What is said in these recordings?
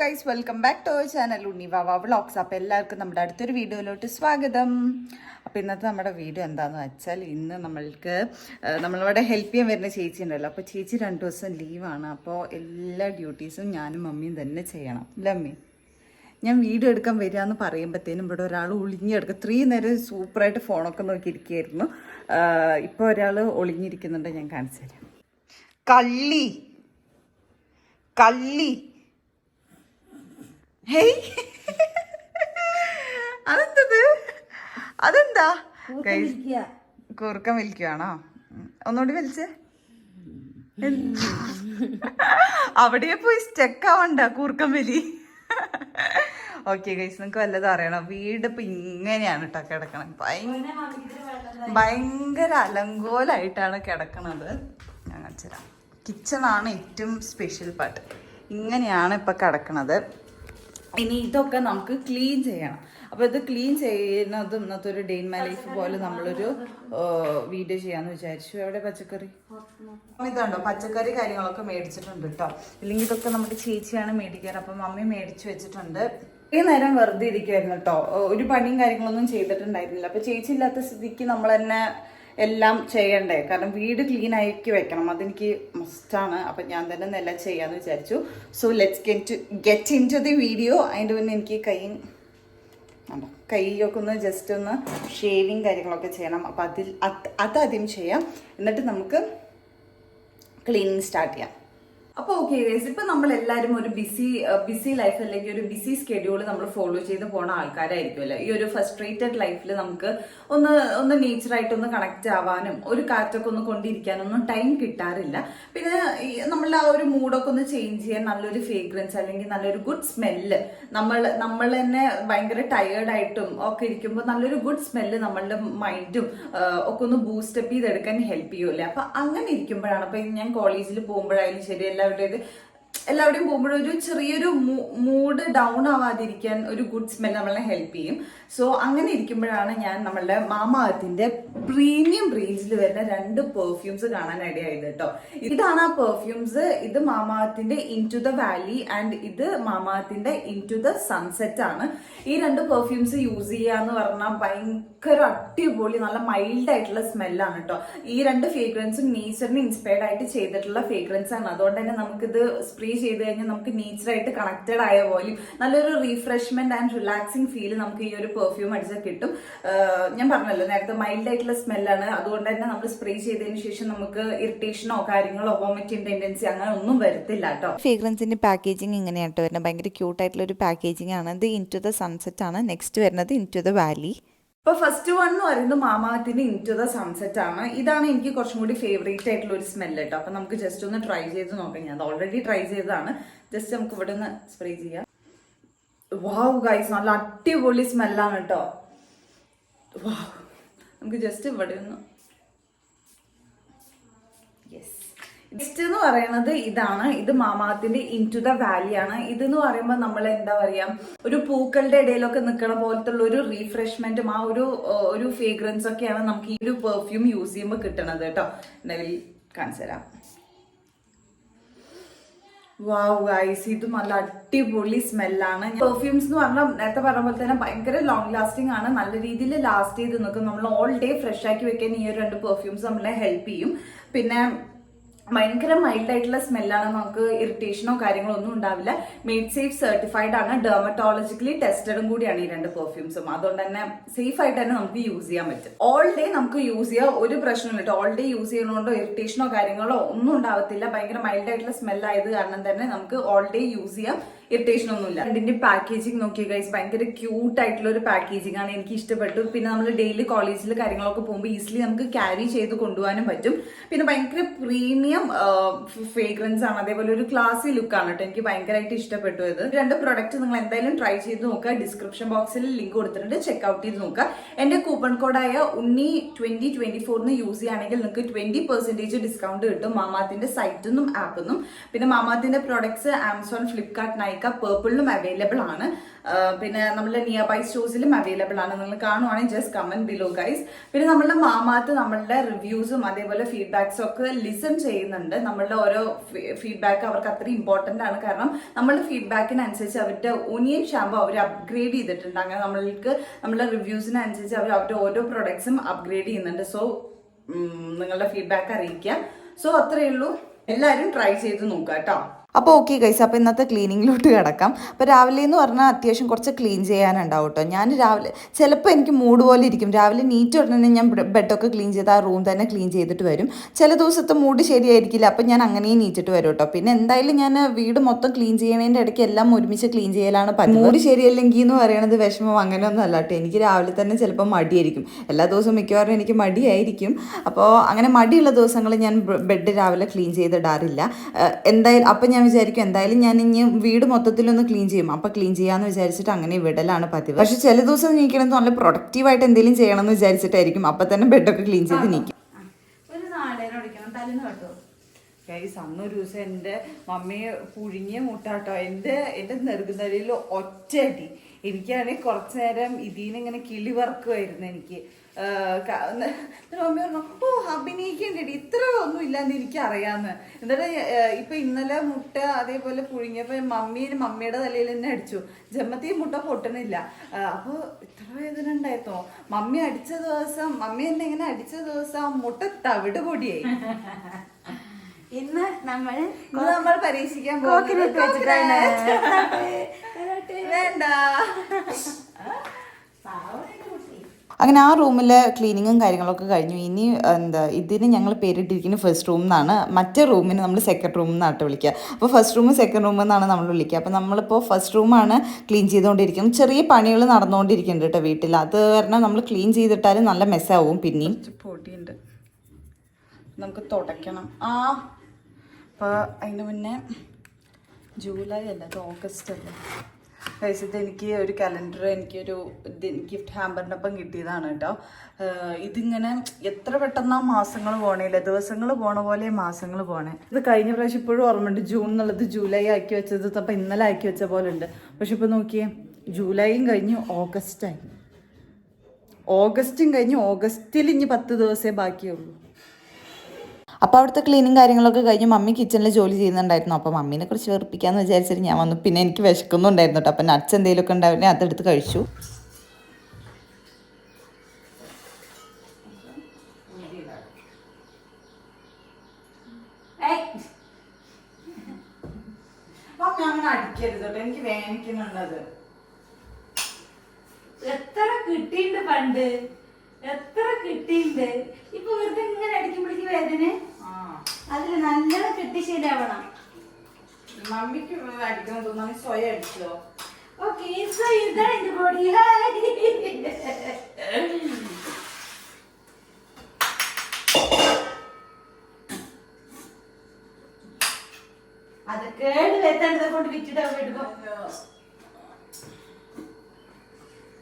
Guys welcome back to our channel Unni Vava vlogs അപ്പോൾ എല്ലാവർക്കും നമ്മുടെ അടുത്തൊരു വീഡിയോയിലോട്ട് സ്വാഗതം. അപ്പോൾ ഇന്നത്തെ നമ്മുടെ വീഡിയോ എന്താണെന്ന് വെച്ചാൽ ഇന്ന് നമ്മൾക്ക് നമ്മളിവിടെ ഹെൽപ്പ് ചെയ്യാൻ വരുന്ന ചേച്ചി ഉണ്ടല്ലോ. അപ്പോൾ ചേച്ചി രണ്ട് ദിവസം ലീവാണ് അപ്പോൾ എല്ലാ ഡ്യൂട്ടീസും ഞാനും മമ്മിയും തന്നെ ചെയ്യണം. അല്ലേ അമ്മി? ഞാൻ വീഡിയോ എടുക്കാൻ വരിക എന്ന് പറയുമ്പോഴത്തേനും ഇവിടെ ഒരാൾ ഒളിഞ്ഞെടുക്കും ഇത്രയും നേരം സൂപ്പറായിട്ട് ഫോണൊക്കെ നോക്കിയിരിക്കുകയായിരുന്നു ഇപ്പോൾ ഒരാൾ ഒളിഞ്ഞിരിക്കുന്നുണ്ട് ഞാൻ കാണിച്ചു തരാം. കള്ളി. കള്ളി. ഹേയ്. അതെന്തത്? അതെന്താ? കൂർക്കം വലിക്കുവാണോ ഉം. ഒന്നുകൂടി വലിച്ചേ അവിടെ പോയി സ്റ്റക്ക് ആവണ്ട കൂർക്കം വലി. ഓക്കെ ഗൈസ് നിങ്ങൾക്ക് വല്ലതും അറിയണം? വീട് ഇപ്പൊ ഇങ്ങനെയാണ് കേട്ടോ കിടക്കണം ഭയങ്കര അലങ്കോലായിട്ടാണ് കിടക്കണത്. ഞാൻ കിച്ചൺ ആണ് ഏറ്റവും സ്പെഷ്യൽ പാർട്ട് ഇങ്ങനെയാണ് ഇപ്പൊ കിടക്കണത്. ഇനി ഇതൊക്കെ നമുക്ക് ക്ലീൻ ചെയ്യണം. അപ്പൊ ഇത് ക്ലീൻ ചെയ്യുന്നത് ഇന്നത്തെ ഒരു ഡേ ഇൻ മൈ ലൈഫ് പോലെ നമ്മളൊരു വീഡിയോ ചെയ്യാന്ന് വിചാരിച്ചു. എവിടെ പച്ചക്കറി? ഇതുണ്ടോ? പച്ചക്കറി കാര്യങ്ങളൊക്കെ മേടിച്ചിട്ടുണ്ട് കേട്ടോ ഇല്ലെങ്കിൽ ഇതൊക്കെ നമുക്ക് ചേച്ചിയാണ് മേടിക്കാറ്. അപ്പം മമ്മി മേടിച്ചു വെച്ചിട്ടുണ്ട്. ഈ നേരം വെറുതെ ഇരിക്കുമായിരുന്നു കേട്ടോ ഒരു പണിയും കാര്യങ്ങളൊന്നും ചെയ്തിട്ടുണ്ടായിരുന്നില്ല. അപ്പൊ ചേച്ചി ഇല്ലാത്ത സ്ഥിതിക്ക് നമ്മൾ തന്നെ എല്ലാം ചെയ്യണ്ടേ? കാരണം വീട് ക്ലീൻ ആക്കി വെക്കണം. അതെനിക്ക് മസ്റ്റാണ് അപ്പം ഞാൻ തന്നെ എല്ലാം ചെയ്യാന്ന് വിചാരിച്ചു. So let's get to get into the video അതിന്റെ മുന്നേ എനിക്ക് കൈ ഉണ്ടോ കൈയൊക്കെ ഒന്ന് ജസ്റ്റ് ഒന്ന് ഷേവിങ് കാര്യങ്ങളൊക്കെ ചെയ്യണം. അപ്പം അതിൽ അത് അതാദ്യം ചെയ്യാം. എന്നിട്ട് നമുക്ക് ക്ലീനിങ് സ്റ്റാർട്ട് ചെയ്യാം. അപ്പോൾ ഓക്കെ ഗൈസ് ഇപ്പൊ നമ്മൾ എല്ലാവരും ഒരു ബിസി ബിസി ലൈഫ് അല്ലെങ്കിൽ ഒരു ബിസി സ്കെഡ്യൂൾ നമ്മൾ ഫോളോ ചെയ്ത് പോണ ആൾക്കാരായിരിക്കുമല്ലോ ഈ ഒരു ഫ്രസ്ട്രേറ്റഡ് ലൈഫിൽ നമുക്ക് ഒന്ന് ഒന്ന് നേച്ചറായിട്ട് ഒന്ന് കണക്ട് ആവാനും ഒരു കാറ്റൊക്കെ ഒന്ന് കൊണ്ടിരിക്കാനൊന്നും ടൈം കിട്ടാറില്ല. പിന്നെ നമ്മളുടെ ആ ഒരു മൂഡൊക്കെ ഒന്ന് ചേഞ്ച് ചെയ്യാൻ നല്ലൊരു ഫ്രേഗ്രൻസ് അല്ലെങ്കിൽ നല്ലൊരു ഗുഡ് സ്മെല്ല് നമ്മൾ നമ്മൾ തന്നെ ഭയങ്കര ടയേർഡ് ആയിട്ടും ഒക്കെ ഇരിക്കുമ്പോൾ നല്ലൊരു ഗുഡ് സ്മെല്ല് നമ്മളുടെ മൈൻഡും ഒക്കെ ഒന്ന് ബൂസ്റ്റപ്പ് ചെയ്തെടുക്കാൻ ഹെൽപ്പ് ചെയ്യുമല്ലേ അപ്പൊ അങ്ങനെ ഇരിക്കുമ്പോഴാണ് അപ്പൊ ഞാൻ കോളേജിൽ പോകുമ്പോഴായാലും ശരി എല്ലാവരുടേത് എല്ലാവരുടെയും പോകുമ്പോഴും ഒരു ചെറിയൊരു മൂഡ് ഡൗൺ ആവാതിരിക്കാൻ ഒരു ഗുഡ് സ്മെൽ നമ്മളെ ഹെൽപ്പ് ചെയ്യും. സോ അങ്ങനെ ഇരിക്കുമ്പോഴാണ് ഞാൻ നമ്മളുടെ മാമാഅത്തിന്റെ പ്രീമിയം റേഞ്ചിൽ വരുന്ന രണ്ട് പെർഫ്യൂംസ് കാണാൻ ഇടയായത് കേട്ടോ. ഇതാണ് ആ പെർഫ്യൂംസ് ഇത് മാമാഅത്തിന്റെ into the valley and ഇത് മാമാഅത്തിന്റെ ഇൻ ടു ദ സൺസെറ്റ് ആണ്. ഈ രണ്ട് പെർഫ്യൂംസ് യൂസ് ചെയ്യാന്ന് പറഞ്ഞാൽ ഭയങ്കര അടിപൊളി നല്ല മൈൽഡ് ആയിട്ടുള്ള സ്മെല്ലാണ് കേട്ടോ. ഈ രണ്ട് ഫ്രേഗ്രൻസും നേച്ചറിന് ഇൻസ്പയർഡ് ആയിട്ട് ചെയ്തിട്ടുള്ള ഫ്രേഗ്രൻസ് ആണ്. അതുകൊണ്ട് തന്നെ നമുക്കിത് സ്പ്രേ ചെയ്ത് കഴിഞ്ഞാൽ നമുക്ക് നേച്ചറായിട്ട് കണക്റ്റഡ് ആയ പോലെയും നല്ലൊരു റീഫ്രഷ്മെന്റ് ആൻഡ് റിലാക്സിങ് ഫീൽ നമുക്ക് ഈ ഒരു പെർഫ്യൂം അടിച്ചാൽ കിട്ടും. ഞാൻ പറഞ്ഞല്ലോ നേരത്തെ മൈൽഡ് ആയിട്ടുള്ള സ്മെല്ലാണ് അതുകൊണ്ട് തന്നെ നമ്മൾ സ്പ്രേ ചെയ്തതിന് ശേഷം നമുക്ക് ഇറിറ്റേഷനോ കാര്യങ്ങളോ വോമിറ്റിംഗ് ടെൻഡൻസി അങ്ങനെ ഒന്നും വരത്തില്ല കേട്ടോ. ഫ്രീഗ്രൻസിന്റെ പാക്കേജിങ് ഇങ്ങനെയാട്ടോ വരുന്നത്. ഭയങ്കര ക്യൂട്ടായിട്ടുള്ള ഒരു പാക്കേജിംഗ് ആണ്. ഇത് ഇൻ ടു ദ സൺസെറ്റ് ആണ്. നെക്സ്റ്റ് വരുന്നത് ഇൻ ടു ദ വാലി ഇപ്പൊ ഫസ്റ്റ് വൺ എന്ന് പറയുന്നത് മാമാത്തിന്റെ ഇൻ ടു ദ സൺസെറ്റ് ആണ്. ഇതാണ് എനിക്ക് കുറച്ചും കൂടി ഫേവറേറ്റ് ആയിട്ടുള്ള ഒരു സ്മെല്ല് കേട്ടോ അപ്പൊ നമുക്ക് ജസ്റ്റ് ഒന്ന് ട്രൈ ചെയ്ത് നോക്കാം. ഞാൻ ഓൾറെഡി ട്രൈ ചെയ്തതാണ്. ജസ്റ്റ് നമുക്ക് ഇവിടെ നിന്ന് സ്പ്രേ ചെയ്യാം. വാവ് ഗൈസ് നല്ല അടിപൊളി സ്മെല്ലാണ് കേട്ടോ വാവ് നമുക്ക് ജസ്റ്റ് ഇവിടെ ഒന്ന് യെസ് നെക്സ്റ്റ് എന്ന് പറയുന്നത് ഇതാണ്. ഇത് മാമാത്തിന്റെ ഇൻ ടു ദ വാലി ആണ്. ഇതെന്ന് പറയുമ്പോൾ നമ്മൾ എന്താ പറയാ ഒരു പൂക്കളുടെ ഇടയിലൊക്കെ നിൽക്കണ പോലത്തെ ഉള്ള ഒരു റീഫ്രഷ്മെന്റും ആ ഒരു ഒരു ഫ്രേഗ്രൻസ് ഒക്കെയാണ് നമുക്ക് ഈ ഒരു പെർഫ്യൂം യൂസ് ചെയ്യുമ്പോൾ കിട്ടണത് കേട്ടോ. നിലവിൽ കാണിച്ചു തരാം. വാവ് ഗൈസ് ഇത് നല്ല അടിപൊളി സ്മെല്ലാണ് പെർഫ്യൂംസ് എന്ന് പറഞ്ഞാൽ നേരത്തെ പറഞ്ഞ പോലെ തന്നെ ഭയങ്കര ലോങ് ലാസ്റ്റിംഗ് ആണ്. നല്ല രീതിയിൽ ലാസ്റ്റ് ചെയ്ത് നിൽക്കും. നമ്മൾ ഓൾ ഡേ ഫ്രഷ് ആക്കി വെക്കാൻ ഈ ഒരു രണ്ട് പെർഫ്യൂംസ് നമ്മളെ ഹെൽപ്പ് ചെയ്യും. പിന്നെ ഭയങ്കര മൈൽഡ് ആയിട്ടുള്ള സ്മെല്ലാണ് നമുക്ക് ഇറിറ്റേഷനോ കാര്യങ്ങളോ ഒന്നും ഉണ്ടാവില്ല. മേഡ് സേഫ് സർട്ടിഫൈഡ് ആണ്. ഡെർമറ്റോളജിക്കലി ടെസ്റ്റഡും കൂടിയാണ് ഈ രണ്ട് പെർഫ്യൂംസും അതുകൊണ്ട് തന്നെ സേഫ് ആയിട്ട് തന്നെ നമുക്ക് യൂസ് ചെയ്യാൻ പറ്റും. ഓൾ ഡേ നമുക്ക് യൂസ് ചെയ്യാം. ഒരു പ്രശ്നമില്ല ഓൾ ഡേ യൂസ് ചെയ്യുന്നതുകൊണ്ടോ ഇറിറ്റേഷനോ കാര്യങ്ങളോ ഒന്നും ഉണ്ടാവത്തില്ല. ഭയങ്കര മൈൽഡ് ആയിട്ടുള്ള സ്മെൽ ആയത് കാരണം തന്നെ നമുക്ക് ഓൾ ഡേ യൂസ് ചെയ്യാം. ഇറിറ്റേഷൻ ഒന്നുമില്ല ഇതിന്റെ പാക്കേജിങ് നോക്കിയ ഗൈസ് ഭയങ്കര ക്യൂട്ട് ആയിട്ടുള്ള ഒരു പാക്കേജിംഗ് ആണ് എനിക്ക് ഇഷ്ടപ്പെട്ടു. പിന്നെ നമ്മൾ ഡെയിലി കോളേജിൽ കാര്യങ്ങളൊക്കെ പോകുമ്പോൾ ഈസിലി നമുക്ക് ക്യാരി ചെയ്ത് കൊണ്ടുപോകാനും പറ്റും. പിന്നെ ഭയങ്കര പ്രീമിയം ഫ്രേഗ്രൻസ് ആണ്. അതേപോലെ ഒരു ക്ലാസി ലുക്ക് ആണ് കേട്ടോ എനിക്ക് ഭയങ്കരമായിട്ട് ഇഷ്ടപ്പെട്ടു ഇത്. രണ്ട് പ്രൊഡക്റ്റ് നിങ്ങൾ എന്തായാലും ട്രൈ ചെയ്ത് നോക്കുക. ഡിസ്ക്രിപ്ഷൻ ബോക്സിൽ ലിങ്ക് കൊടുത്തിട്ടുണ്ട്. ചെക്ക് ഔട്ട് ചെയ്ത് നോക്കുക. എന്റെ കൂപ്പൺ കോഡായ ഉണ്ണി ട്വന്റി ട്വന്റി ഫോറിന് യൂസ് ചെയ്യുകയാണെങ്കിൽ നിങ്ങൾക്ക് ട്വന്റി പെർസെന്റേജ് ഡിസ്കൗണ്ട് കിട്ടും മാമാത്തിന്റെ സൈറ്റിൽ നിന്നും ആപ്പിൽ നിന്നും പിന്നെ മാമാത്തിന്റെ പ്രോഡക്ട്സ് ആമസോൺ ഫ്ലിപ്കാർട്ട് നൈക്ക പേർപ്പിളിലും അവൈലബിൾ ആണ്. പിന്നെ നമ്മുടെ നിയർ ബൈ സ്റ്റോഴ്സിലും അവൈലബിൾ ആണ്. നിങ്ങൾ കാണുവാണെങ്കിൽ ജസ്റ്റ് കമന്റ് ബിലോ ഗൈസ് പിന്നെ നമ്മളുടെ മാമാത്ത് നമ്മളുടെ റിവ്യൂസും അതേപോലെ ഫീഡ്ബാക്സും ഒക്കെ ലിസൺ ചെയ്ത് ചെയ്യുന്നുണ്ട്. നമ്മളുടെ ഓരോ ഫീഡ്ബാക്ക് അവർക്ക് അത്ര ഇമ്പോർട്ടന്റ് ആണ്. കാരണം നമ്മളുടെ ഫീഡ്ബാക്കിനനുസരിച്ച് അവരുടെ ഒനിയൻ ഷാമ്പു അവർ അപ്ഗ്രേഡ് ചെയ്തിട്ടുണ്ട്. അങ്ങനെ നമ്മൾക്ക് നമ്മളുടെ റിവ്യൂസിനനുസരിച്ച് അവർ അവരുടെ ഓരോ പ്രൊഡക്ട്സും അപ്ഗ്രേഡ് ചെയ്യുന്നുണ്ട്. സോ നിങ്ങളുടെ ഫീഡ്ബാക്ക് അറിയിക്കുക. സോ അത്രയേ ഉള്ളൂ. എല്ലാവരും ട്രൈ ചെയ്ത് നോക്കുക കേട്ടോ. അപ്പോൾ ഓക്കെ ഗൈസ് അപ്പോൾ ഇന്നത്തെ ക്ലീനിങ്ങിലോട്ട് കിടക്കാം. അപ്പോൾ രാവിലെ എന്ന് പറഞ്ഞാൽ അത്യാവശ്യം കുറച്ച് ക്ലീൻ ചെയ്യാനുണ്ടാവും കേട്ടോ ഞാൻ രാവിലെ ചിലപ്പോൾ എനിക്ക് മൂഡ് പോലെ ഇരിക്കും. രാവിലെ നീറ്റ് ഉടനെ ഞാൻ ബെഡൊക്കെ ക്ലീൻ ചെയ്ത് ആ റൂം തന്നെ ക്ലീൻ ചെയ്തിട്ട് വരും. ചില ദിവസത്തെ മൂഡ് ശരിയായിരിക്കില്ല അപ്പോൾ ഞാൻ അങ്ങനെ നീറ്റിട്ട് വരും കേട്ടോ പിന്നെ എന്തായാലും ഞാൻ വീട് മൊത്തം ക്ലീൻ ചെയ്യണതിന്റെ ഇടയ്ക്ക് എല്ലാം ഒരുമിച്ച് ക്ലീൻ ചെയ്യലാണ് പറ്റുന്നത് മൂഡ് ശരിയല്ലെങ്കിൽ എന്ന് പറയണത് വിഷമം. അങ്ങനെയൊന്നും അല്ല കേട്ടോ എനിക്ക് രാവിലെ തന്നെ ചിലപ്പോൾ മടിയായിരിക്കും. എല്ലാ ദിവസവും മിക്കവാറും എനിക്ക് മടിയായിരിക്കും. അപ്പോൾ അങ്ങനെ മടിയുള്ള ദിവസങ്ങൾ ഞാൻ ബെഡ് രാവിലെ ക്ലീൻ ചെയ്തിടാറില്ല എന്തായാലും അപ്പോൾ ഞാൻ വിചാരിക്കും എന്തായാലും ഞാൻ ഇനി വീട് മൊത്തത്തിലൊന്ന് ക്ലീൻ ചെയ്യും. അപ്പോൾ ക്ലീൻ ചെയ്യാന്ന് വിചാരിച്ചിട്ട് അങ്ങനെ വിടലാണ് പതിവ്. പക്ഷെ ചില ദിവസം നീക്കണമെന്ന് നല്ല പ്രൊഡക്റ്റീവായിട്ട് എന്തെങ്കിലും ചെയ്യണം എന്ന് വിചാരിച്ചിട്ടായിരിക്കും. അപ്പം തന്നെ ബെഡൊക്കെ ക്ലീൻ ചെയ്ത് നീക്കും. ഗൈസ് അന്നൊരു ദിവസം എന്റെ മമ്മിയെ പുഴുങ്ങിയ മുട്ടാട്ടോ. എന്റെ എന്റെ നെറുകുന്നടിയിൽ ഒറ്റയടി. എനിക്കാണെങ്കിൽ കുറച്ചു നേരം ഇതിനിങ്ങനെ കിളി വറക്കുമായിരുന്നു എനിക്ക്. എന്നിട്ട് മമ്മി പറഞ്ഞു ഓ അഭിനയിക്കേണ്ടി ഇത്ര ഒന്നും ഇല്ലാന്ന് എനിക്ക് അറിയാന്ന് എന്നിട്ട് ഇപ്പൊ ഇന്നലെ മുട്ട അതേപോലെ പുഴുങ്ങിയപ്പോ മമ്മി മമ്മിയുടെ തലയിൽ തന്നെ അടിച്ചു. ജമ്മത്തി മുട്ട പൊട്ടണില്ല. അപ്പൊ ഇത്ര വേദന ഉണ്ടായിരുന്നോ മമ്മി അടിച്ച ദിവസം മമ്മി എന്നെ ഇങ്ങനെ അടിച്ച ദിവസം ആ മുട്ട തവിട് പൊടിയായി ഇന്ന് നമ്മൾ നമ്മൾ പരീക്ഷിക്കാൻ പോകുന്നത് വേണ്ട. അങ്ങനെ ആ റൂമിലെ ക്ലീനിങ്ങും കാര്യങ്ങളൊക്കെ കഴിഞ്ഞു. ഇനി എന്താ ഇതിന് ഞങ്ങൾ പേരിട്ടിരിക്കുന്ന ഫസ്റ്റ് റൂം എന്നാണ് മറ്റേ റൂമിന് നമ്മൾ സെക്കൻഡ് റൂം എന്നാട്ട് വിളിക്കുക. അപ്പോൾ ഫസ്റ്റ് റൂം സെക്കൻഡ് റൂം എന്നാണ് നമ്മൾ വിളിക്കുക. അപ്പോൾ നമ്മളിപ്പോൾ ഫസ്റ്റ് റൂമാണ് ക്ലീൻ ചെയ്തുകൊണ്ടിരിക്കുന്നത്. ചെറിയ പണികൾ നടന്നുകൊണ്ടിരിക്കുന്നുണ്ട് കേട്ടോ വീട്ടിൽ അത് കാരണം നമ്മൾ ക്ലീൻ ചെയ്തിട്ടാലും നല്ല മെസ്സാവും പിന്നെയും. പൊടിയുണ്ട്. നമുക്ക് തുടയ്ക്കണം. ആ അപ്പോൾ അതിന് മുന്നേ ജൂലൈ അല്ല? അത് ഓഗസ്റ്റ് അല്ല? ഇത് എനിക്ക് ഒരു കലണ്ടർ എനിക്കൊരു ഗിഫ്റ്റ് ഹാമ്പറിന്റെ ഒപ്പം കിട്ടിയതാണ് കേട്ടോ. ഇതിങ്ങനെ എത്ര പെട്ടെന്നാ മാസങ്ങൾ പോണേയില്ല ദിവസങ്ങൾ പോണ പോലെ മാസങ്ങൾ പോണേ. ഇത് കഴിഞ്ഞ പ്രാവശ്യം ഇപ്പോഴും ഓർമ്മയുണ്ട്. ജൂൺ എന്നുള്ളത് ജൂലൈ ആക്കി വെച്ചത്. അപ്പം ഇന്നലെ ആക്കി വെച്ച പോലെ ഉണ്ട്. പക്ഷെ ഇപ്പോൾ നോക്കിയേ ജൂലൈയും കഴിഞ്ഞ് ഓഗസ്റ്റായി ഓഗസ്റ്റും കഴിഞ്ഞ് ഓഗസ്റ്റിൽ ഇനി പത്ത് ദിവസമേ ബാക്കിയുള്ളൂ. അപ്പോൾ അവിടുത്തെ ക്ലീനിങ് കാര്യങ്ങളൊക്കെ കഴിഞ്ഞ് മമ്മി കിച്ചണിൽ ജോലി ചെയ്യുന്നുണ്ടായിരുന്നു. അപ്പോൾ മമ്മീനെ കുറിച്ച് വെറുപ്പിക്കാന്ന് വിചാരിച്ചിട്ട് ഞാൻ വന്നു. പിന്നെ എനിക്ക് വിശക്കുന്നുണ്ടായിരുന്നു കേട്ടോ അപ്പോൾ നട്ട്സ് എന്തെങ്കിലുമൊക്കെ ഉണ്ടാവില്ലേ അതെടുത്ത് കഴിച്ചു. അടിക്കരുത് എനിക്ക് എത്ര കിട്ടിയിട്ടുണ്ട് പണ്ട് എത്ര കിട്ടിയിട്ടുണ്ട് ഇപ്പൊ വെറുതെ ഇങ്ങനെ അടിക്കുമ്പോഴേക്ക് വേദന? ആ. അതിൽ നല്ലോണം കിട്ടി ശരിയാവണം. മമ്മിക്ക് അടിക്കണം തോന്നി സ്വയം അടിച്ചോ? ഓക്കെ ഇതാണ് എന്റെ ബോഡി അത് കേട് വരുത്തേണ്ടത് കൊണ്ട് വിറ്റിട്ട് വിടുമ്പോ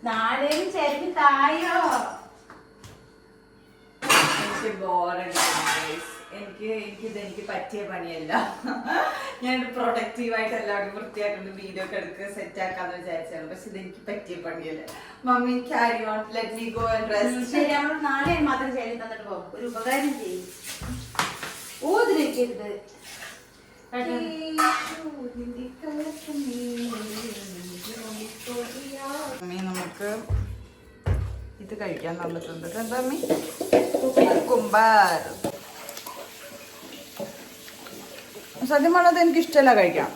നാളെയും ചെരുപ്പി തായോ? എനിക്ക് ബോറടിക്കും എനിക്ക് എനിക്കിത് എനിക്ക് പറ്റിയ പണിയല്ല. ഞാൻ പ്രൊഡക്റ്റീവായിട്ട് എല്ലാവരും വൃത്തിയാക്കുന്നു വീഡിയോ ഒക്കെ എടുക്കുക സെറ്റ് ആക്കാന്ന് വിചാരിച്ചാണ് പക്ഷെ ഇത് എനിക്ക് പറ്റിയ പണിയല്ല. Mummy carry on let me go and rest ശരി നമ്മൾ നാളെ മാത്രം ചേരി തന്നിട്ട് പോകും. ഒരു ഉപകാരം ചെയ്യും. ഊതിരിക്കരുത് നമുക്ക് ഇത് കഴിക്കാൻ തന്നിട്ടുണ്ട്. എന്താ മമ്മി? കുക്കുംബർ. സത്യം പറഞ്ഞത് എനിക്ക് ഇഷ്ടമല്ല കഴിക്കാം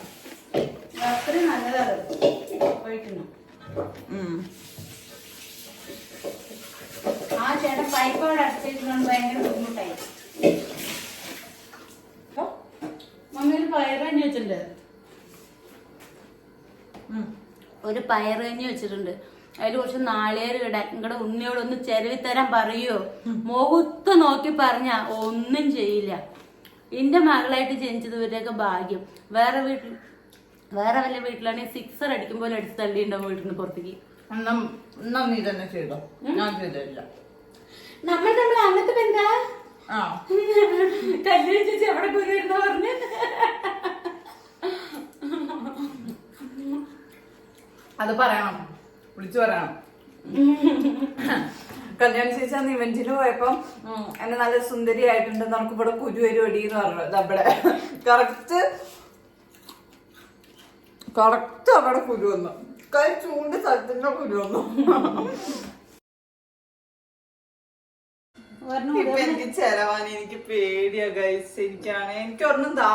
ഒരു പയർ വെച്ചിട്ടുണ്ട്. ഉം. ഒരു പയറുകഞ്ഞി വെച്ചിട്ടുണ്ട്. അതിൽ കുറച്ച് നാളേര് ഇടാൻ. നിങ്ങളുടെ ഉണ്ണിയോട് ഒന്ന് ചെലവി തരാൻ പറയോ? മുഖത്ത് നോക്കി പറഞ്ഞ ഒന്നും ചെയ്യില്ല. എന്റെ മകളായിട്ട് ജനിച്ചത് ഇവരുടെയൊക്കെ ഭാഗ്യം. വേറെ വീട്ടിൽ വേറെ വല്ല വീട്ടിലാണെങ്കിൽ സിക്സർ അടിക്കുമ്പോൾ അടിച്ച് തള്ളിയിട്ടുണ്ടാവും വീട്ടിന് പുറത്തേക്ക്? നീ തന്നെ ചെയ്തോ? ഞാൻ ചെയ്തില്ല. നമ്മൾ തമ്മിൽ അന്നത്തെ ബന്ധാ കല്യാണം ചേച്ചി എവിടെ പോയിരുന്ന പറഞ്ഞു? അത് പറയണം. വിളിച്ചു പറയണം. കല്യാണ ചേച്ചി അന്ന് ഇവന്റിന് പോയപ്പോ എന്നെ നല്ല സുന്ദരിയായിട്ടുണ്ട്. നമുക്ക് ഇവിടെ കുരു വരുവടി എന്ന് പറഞ്ഞു. നമ്മുടെ കറക്റ്റ് കറക്റ്റ് അവിടെ കുരു വന്നു. കൈ ചൂണ്ടി സ്ഥലത്തിന്റെ കുരു വന്നു. ഇപ്പൊ എനിക്ക് ചെലവാൻ എനിക്ക് പേടിയാ ഗൈസ് എനിക്കാണ്. എനിക്ക് ഒരെണ്ണം താ.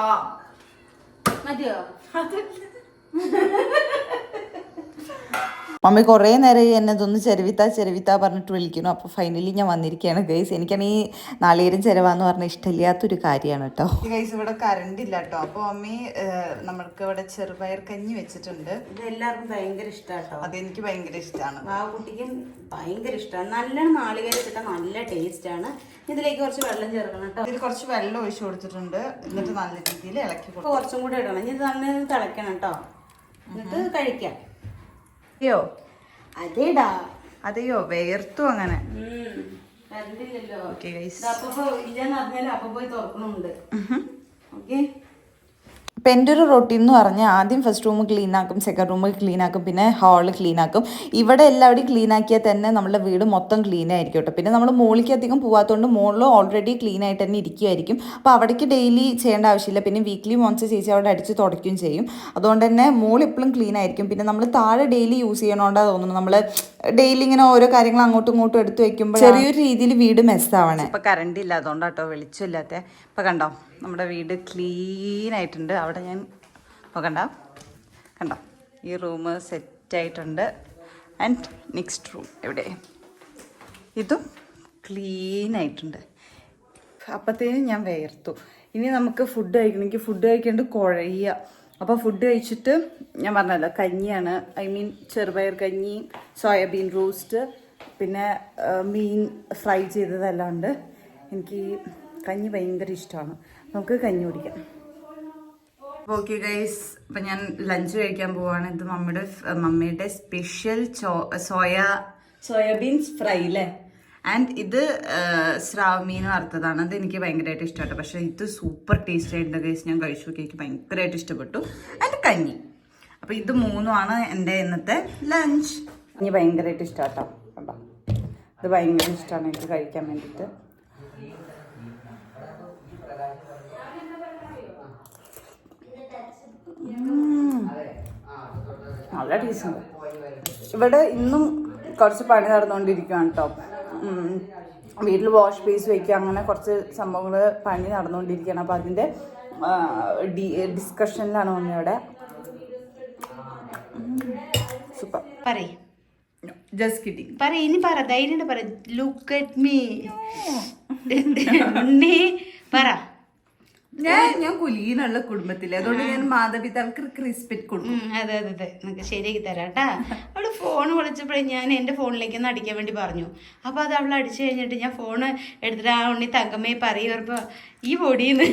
മതിയോ? മമ്മി കുറേ നേരം എന്നെ ഇതൊന്ന് ചെരുവിത്താ ചെരുവിത്താ പറഞ്ഞിട്ട് വിളിക്കുന്നു. അപ്പോൾ ഫൈനലി ഞാൻ വന്നിരിക്കുകയാണ് ഗൈസ് എനിക്കാണെങ്കിൽ നാളികേരം ചെരവാന്ന് പറഞ്ഞ ഇഷ്ടമില്ലാത്തൊരു കാര്യമാണ് കേട്ടോ. ഗൈസ് ഇവിടെ കറണ്ട് ഇല്ല കേട്ടോ. അപ്പോൾ മമ്മി നമ്മൾക്ക് ഇവിടെ ചെറുപയർ കഞ്ഞി വെച്ചിട്ടുണ്ട്. ഇത് എല്ലാവർക്കും ഭയങ്കര അത് എനിക്ക് ഭയങ്കര ഇഷ്ടമാണ് ആ കുട്ടിക്ക് ഭയങ്കര ഇഷ്ടമാണ് നല്ല നാളികേരം ഇട്ടാൽ നല്ല ടേസ്റ്റ് ആണ്. ഇതിലേക്ക് കുറച്ച് വെള്ളം ചേർക്കണം കേട്ടോ. ഇതിൽ കുറച്ച് വെള്ളം ഒഴിച്ചു കൊടുത്തിട്ടുണ്ട്. എന്നിട്ട് നല്ല രീതിയിൽ ഇളക്കി കൊടുക്കും. കുറച്ചും കൂടെ ഇടണം. ഇനി ഇത് നന്നായി തിളയ്ക്കണം കേട്ടോ. എന്നിട്ട് കഴിക്കാം. അയ്യോ അതേടാ. അതെയോ? വേർത്തു അങ്ങനെ. കണ്ടില്ലല്ലോ. ഓക്കെ ഗൈസ് അപ്പൊ ഇല്ലെന്ന് പറഞ്ഞാൽ അപ്പൊ പോയി തുറക്കണുണ്ട് ഓക്കെ ഇപ്പം എന്റെ ഒരു റൊട്ടീൻ എന്ന് പറഞ്ഞാൽ ആദ്യം ഫസ്റ്റ് റൂം ക്ലീൻ ആക്കും സെക്കൻഡ് റൂം ക്ലീൻ ആക്കും പിന്നെ ഹാൾ ക്ലീൻ ആക്കും. ഇവിടെ എല്ലാവരും ക്ലീൻ ആക്കിയാൽ തന്നെ നമ്മുടെ വീട് മൊത്തം ക്ലീൻ ആയിരിക്കും കേട്ടോ. പിന്നെ നമ്മൾ മുകളിലേക്ക് അധികം പോകാത്തതുകൊണ്ട് മുകളിൽ ഓൾറെഡി ക്ലീൻ ആയിട്ട് തന്നെ ഇരിക്കുമായിരിക്കും അപ്പോൾ അവിടേക്ക് ഡെയിലി ചെയ്യേണ്ട ആവശ്യമില്ല. പിന്നെ വീക്ക്ലി മോൺസ് ചേച്ചി അവിടെ അടിച്ച് തുടയ്ക്കുകയും ചെയ്യും. അതുകൊണ്ട് തന്നെ മോൾ എപ്പോഴും ക്ലീൻ ആയിരിക്കും. പിന്നെ നമ്മൾ താഴെ ഡെയിലി യൂസ് ചെയ്യണോണ്ടാണ് തോന്നുന്നു. നമ്മൾ ഡെയിലി ഇങ്ങനെ ഓരോ കാര്യങ്ങൾ അങ്ങോട്ടും ഇങ്ങോട്ടും എടുത്ത് വെക്കുമ്പോൾ ചെറിയൊരു രീതിയിൽ വീട് മെസ്സാവണേ ഇപ്പം കറണ്ട് ഇല്ല അതുകൊണ്ടാട്ടോ വെളിച്ചമില്ലാത്ത ഇപ്പൊ കണ്ടോ? നമ്മുടെ വീട് ക്ലീൻ ആയിട്ടുണ്ട്. അവിടെ ഞാൻ ഇപ്പോൾ കണ്ടോ? കണ്ടോ? ഈ റൂം സെറ്റായിട്ടുണ്ട് ആൻഡ് നെക്സ്റ്റ് റൂം എവിടെ? ഇതും ക്ലീൻ ആയിട്ടുണ്ട്. അപ്പത്തേനും ഞാൻ വേർത്തു. ഇനി നമുക്ക് ഫുഡ് കഴിക്കണമെങ്കിൽ ഫുഡ് കഴിക്കേണ്ട കുഴയുക. അപ്പോൾ ഫുഡ് കഴിച്ചിട്ട് ഞാൻ പറഞ്ഞല്ലോ കഞ്ഞിയാണ്. ഐ മീൻ ചെറുപയർ കഞ്ഞി സോയാബീൻ റോസ്റ്റ് പിന്നെ മീൻ ഫ്രൈ ചെയ്തതെല്ലാം ഉണ്ട്. എനിക്ക് കഞ്ഞി ഭയങ്കര ഇഷ്ടമാണ്. നമുക്ക് കഞ്ഞി കുടിക്കാം. ഓക്കെ ഗൈസ് അപ്പം ഞാൻ ലഞ്ച് കഴിക്കാൻ പോവാണ്. ഇത് മമ്മിയുടെ മമ്മിയുടെ സ്പെഷ്യൽ സോയ സോയാബീൻസ് ഫ്രൈ അല്ലേ ആൻഡ് ഇത് സ്രാവ് മീൻ വറുത്തതാണ്. അത് എനിക്ക് ഭയങ്കരമായിട്ട് ഇഷ്ടപ്പെട്ടു പക്ഷേ ഇത് സൂപ്പർ ടേസ്റ്റ് ആയിട്ട് ഗൈസ് ഞാൻ കഴിച്ചു നോക്കി. എനിക്ക് ഭയങ്കരമായിട്ട് ഇഷ്ടപ്പെട്ടു. ആൻഡ് കഞ്ഞി. അപ്പോൾ ഇത് മൂന്നുമാണ് എന്റെ ഇന്നത്തെ ലഞ്ച് കഞ്ഞി ഭയങ്കരമായിട്ട് ഇഷ്ടമാട്ടോ കണ്ടോ? ഇത് ഭയങ്കര ഇഷ്ടമാണ് എനിക്ക് കഴിക്കാൻ വേണ്ടിയിട്ട്. നല്ല ടേസ്റ്റ് ഇവിടെ ഇന്നും കുറച്ച് പണി നടന്നുകൊണ്ടിരിക്കുകയാണ് കേട്ടോ വീട്ടിൽ വാഷ് ബേസ് വയ്ക്കുക അങ്ങനെ കുറച്ച് സംഭവങ്ങൾ പണി നടന്നുകൊണ്ടിരിക്കുകയാണ്. അപ്പോൾ അതിന്റെ ഡി ഡിസ്കഷനിലാണ് ഇവിടെ സൂപ്പർ. പറയ്. ജസ്റ്റ് കിട്ടിങ് പറ ഇനി പറ ധൈര്യം പറ. ലുക്ക് അറ്റ് മീ ഉണ്ണി പറ. ഞാൻ ഞാൻ കുലീനുള്ള കുടുംബത്തിലെ. അതുകൊണ്ട് ഞാൻ മാതാപിതാക്കൾക്ക് റെസ്പെക്ട് കൊടുക്കും. അതെ അതെ അതെ. നിനക്ക് ശരിയാക്കി തരാം കേട്ടാ അവൾ ഫോൺ വിളിച്ചപ്പോഴേ ഞാൻ എന്റെ ഫോണിലേക്ക് ഒന്ന് അടിക്കാൻ വേണ്ടി പറഞ്ഞു. അപ്പോൾ അത് അവൾ അടിച്ചു കഴിഞ്ഞിട്ട് ഞാൻ ഫോൺ എടുത്തിട്ട് ആ ഉണ്ണി തങ്കമ്മയെ പറയുമ്പോൾ ഈ പൊടിയെന്ന്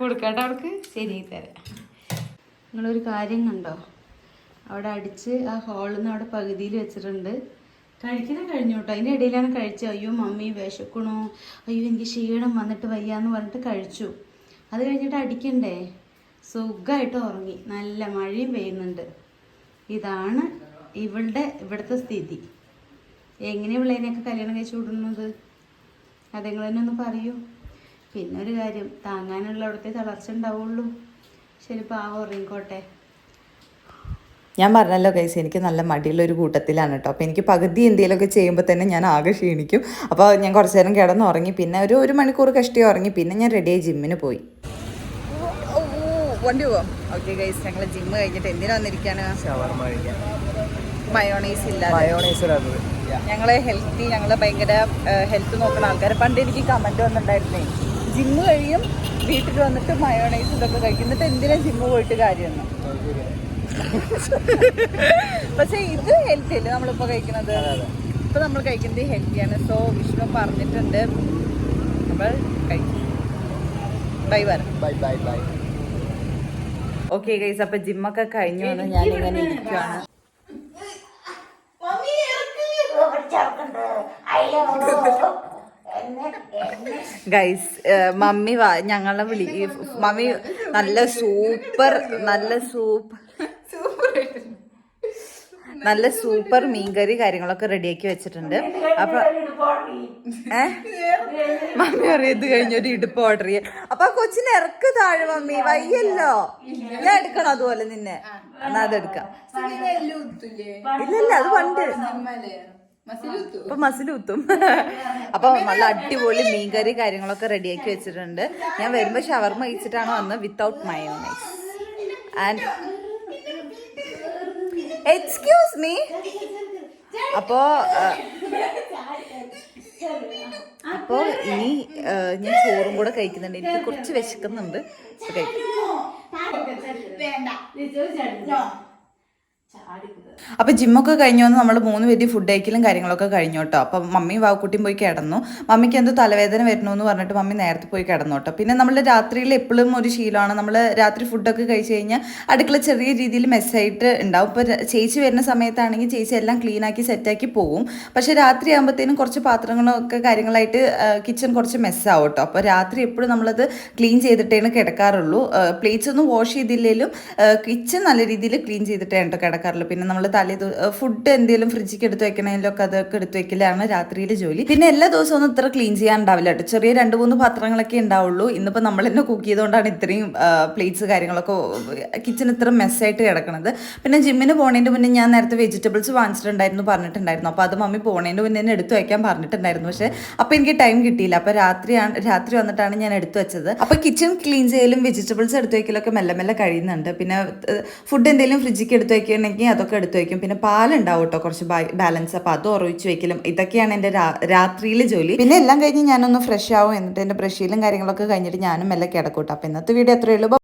കൊടുക്കട്ടെ അവൾക്ക്. ശരിയാക്കി തരാം. നിങ്ങളൊരു കാര്യം കണ്ടോ? അവിടെ അടിച്ച് ആ ഹോളിൽ നിന്ന് അവിടെ പകുതിയിൽ വെച്ചിട്ടുണ്ട്. കഴിക്കണ കഴിഞ്ഞു കേട്ടോ അതിന്റെ ഇടയിലാണ് കഴിച്ചത്. അയ്യോ മമ്മി വിശക്കണു. അയ്യോ എനിക്ക് ക്ഷീണം വന്നിട്ട് വയ്യാന്ന് പറഞ്ഞിട്ട് കഴിച്ചു. അത് കഴിഞ്ഞിട്ട് അടിക്കണ്ടേ? സുഖമായിട്ട് ഉറങ്ങി. നല്ല മഴയും പെയ്യുന്നുണ്ട്. ഇതാണ് ഇവളുടെ ഇവിടുത്തെ സ്ഥിതി. എങ്ങനെ ഇവളതിനെയൊക്കെ കല്യാണം കഴിച്ചു വിടുന്നത്? അതെങ്ങൾ തന്നെ ഒന്ന് പറയൂ. പിന്നെ ഒരു കാര്യം താങ്ങാനുള്ള അവിടുത്തെ തളർച്ച ഉണ്ടാവുള്ളൂ. ശരി പാവം ഉറങ്ങിക്കോട്ടെ. ഞാൻ പറഞ്ഞല്ലോ കൈസ് എനിക്ക് നല്ല മടിയുള്ള ഒരു കൂട്ടത്തിലാണ് കേട്ടോ അപ്പോൾ എനിക്ക് പകുതി എന്തെങ്കിലുമൊക്കെ ചെയ്യുമ്പോൾ തന്നെ ഞാൻ ആകെ ക്ഷീണിക്കും. അപ്പോൾ ഞാൻ കുറച്ച് നേരം കിടന്ന് ഉറങ്ങി പിന്നെ ഒരു ഒരു മണിക്കൂർ കഷ്ടി ഉറങ്ങി പിന്നെ ഞാൻ റെഡിയായി ജിമ്മിന് പോയി. വണ്ടി പോവാം. ഓക്കെ ഗൈസ് ഞങ്ങൾ ജിമ്മ് കഴിഞ്ഞിട്ട് എന്തിനാ വന്നിരിക്കാണ്? മയോണൈസ് ഇല്ല ഞങ്ങൾ ഹെൽത്തി ഞങ്ങൾ ഭയങ്കര ഹെൽത്ത് നോക്കുന്ന ആൾക്കാർ പണ്ട് എനിക്ക് കമന്റ് വന്നിട്ടുണ്ടായിരുന്നേ ജിമ്മ് കഴിയും വീട്ടിൽ വന്നിട്ട് മയോണൈസ് ഇതൊക്കെ കഴിക്കും. എന്നിട്ട് എന്തിനാ ജിമ്മ് പോയിട്ട് കാര്യമെന്ന്? പക്ഷെ ഇത് ഹെൽത്തി അല്ലേ നമ്മളിപ്പോ കഴിക്കുന്നത് ഇപ്പൊ നമ്മൾ കഴിക്കുന്നത് ഹെൽത്തിയാണ് സോ വിഷ്ണു പറഞ്ഞിട്ടുണ്ട്. നമ്മൾ കഴിക്കും. Bye bye bye bye bye okay guys അപ്പൊ ജിമ്മൊക്കെ കഴിഞ്ഞു വന്ന് ഞാൻ ഇങ്ങനെ ഇരിക്കുവാണ്. ഗൈസ് മമ്മി വാ ഞങ്ങളെ വിളി മമ്മി നല്ല സൂപ്പർ നല്ല സൂപ്പർ നല്ല സൂപ്പർ മീൻകറി കാര്യങ്ങളൊക്കെ റെഡിയാക്കി വെച്ചിട്ടുണ്ട്. അപ്പൊ മമ്മി അറിയത് കഴിഞ്ഞൊരു ഇടുപ്പ് ഓർഡർ ചെയ്യാം. അപ്പൊ കൊച്ചിനെ ഇറക്ക് താഴെ മമ്മി. വയ്യല്ലോ. ഞാൻ എടുക്കണം അതുപോലെ നിന്നെ. എന്നാ അതെടുക്കാം ഇല്ലല്ല അത് പണ്ട്. അപ്പൊ മസിലൂത്തും അപ്പൊ നല്ല അടിപൊളി മീൻകറി കാര്യങ്ങളൊക്കെ റെഡിയാക്കി വെച്ചിട്ടുണ്ട്. ഞാൻ വരുമ്പോ ഷവർമ കഴിച്ചിട്ടാണ് വന്നത് without mayonnaise. And excuse me അപ്പോ അപ്പോ ഇനി ഞാൻ ചോറും കൂടെ കഴിക്കുന്നുണ്ട്. എനിക്ക് കുറച്ച് വിശക്കുന്നുണ്ട്. കഴിക്കാം അപ്പൊ ജിമ്മൊക്കെ കഴിഞ്ഞു വന്ന് നമ്മൾ മൂന്ന് പേര് ഫുഡ് കഴിക്കലും കാര്യങ്ങളൊക്കെ കഴിഞ്ഞു കേട്ടോ. അപ്പൊ മമ്മി വാക്കുട്ടിയും പോയി കിടന്നു. മമ്മിക്ക് എന്തോ തലവേദന വരുന്നു എന്ന് പറഞ്ഞിട്ട് മമ്മി നേരത്തെ പോയി കിടന്നു കേട്ടോ. പിന്നെ നമ്മൾ രാത്രിയിൽ എപ്പോഴും ഒരു ശീലമാണ്. നമ്മൾ രാത്രി ഫുഡൊക്കെ കഴിച്ചു കഴിഞ്ഞാൽ അടുക്കള ചെറിയ രീതിയിൽ മെസ്സായിട്ട് ഉണ്ടാവും. ഇപ്പൊ ചേച്ചി വരുന്ന സമയത്താണെങ്കിൽ ചേച്ചി എല്ലാം ക്ലീൻ ആക്കി സെറ്റാക്കി പോകും പക്ഷെ രാത്രി ആകുമ്പോഴത്തേനും കുറച്ച് പാത്രങ്ങളൊക്കെ കാര്യങ്ങളായിട്ട് കിച്ചൺ കുറച്ച് മെസ്സാവും കേട്ടോ. അപ്പോൾ രാത്രി എപ്പോഴും നമ്മളത് ക്ലീൻ ചെയ്തിട്ടേ കിടക്കാറുള്ളൂ. പ്ലേറ്റ്സ് ഒന്നും വാഷ് ചെയ്തില്ലെങ്കിലും കിച്ചൺ നല്ല രീതിയിൽ ക്ലീൻ ചെയ്തിട്ടേ കേട്ടോ കിടക്കാറുള്ളൂ. പിന്നെ നമ്മൾ തലേ ഫുഡ് എന്തെങ്കിലും ഫ്രിഡ്ജിക്ക് എടുത്ത് വെക്കണമെങ്കിലൊക്കെ അതൊക്കെ എടുത്ത് വെക്കലാണ് രാത്രിയിലെ ജോലി. പിന്നെ എല്ലാ ദിവസവും ഒന്നും ഇത്ര ക്ലീൻ ചെയ്യാൻ ഉണ്ടാവില്ല കേട്ടോ. ചെറിയ രണ്ട് മൂന്ന് പാത്രങ്ങളൊക്കെ ഉണ്ടാവുള്ളൂ. ഇന്നിപ്പോൾ നമ്മൾ തന്നെ കുക്ക് ചെയ്തുകൊണ്ടാണ് ഇത്രയും പ്ലേറ്റ്സ് കാര്യങ്ങളൊക്കെ കിച്ചൺ ഇത്ര മെസ്സായിട്ട് കിടക്കണത്. പിന്നെ ജിമ്മിന് പോണേന്റെ മുന്നേ ഞാൻ നേരത്തെ വെജിറ്റബിൾസ് വാങ്ങിച്ചിട്ടുണ്ടായിരുന്നു പറഞ്ഞിട്ടുണ്ടായിരുന്നു. അപ്പോൾ അത് മമ്മി പോണേന്റെ മുന്നേ തന്നെ എടുത്തു വയ്ക്കാൻ പറഞ്ഞിട്ടുണ്ടായിരുന്നു. പക്ഷേ അപ്പോൾ എനിക്ക് ടൈം കിട്ടിയില്ല. അപ്പോൾ രാത്രിയാണ് രാത്രി വന്നിട്ടാണ് ഞാൻ എടുത്തു വെച്ചത്. അപ്പോൾ കിച്ചൺ ക്ലീൻ ചെയ്യലും വെജിറ്റബിൾസ് എടുത്തു വയ്ക്കലൊക്കെ മെല്ലെ മെല്ലെ കഴിയുന്നുണ്ട്. പിന്നെ ഫുഡ് എന്തെങ്കിലും ഫ്രിഡ്ജിക്ക് എടുത്തു വയ്ക്കുകയാണെങ്കിൽ അതൊക്കെ എടുത്തു വയ്ക്കും പിന്നെ പാലുണ്ടാവും കേട്ടോ കുറച്ച് ബാലൻസ്. അപ്പോൾ അത് ഉറവിച്ച് വെക്കലും. ഇതൊക്കെയാണ് എന്റെ രാത്രിയിലെ ജോലി. പിന്നെ എല്ലാം കഴിഞ്ഞ് ഞാനൊന്ന് ഫ്രഷ് ആവും. എന്നിട്ട് എന്റെ ബ്രഷീലും കാര്യങ്ങളൊക്കെ കഴിഞ്ഞിട്ട് ഞാനും എല്ലാം കിടക്കൂട്ടോ അപ്പോൾ ഇന്നത്തെ വീഡിയോ അത്രയേ ഉള്ളൂ.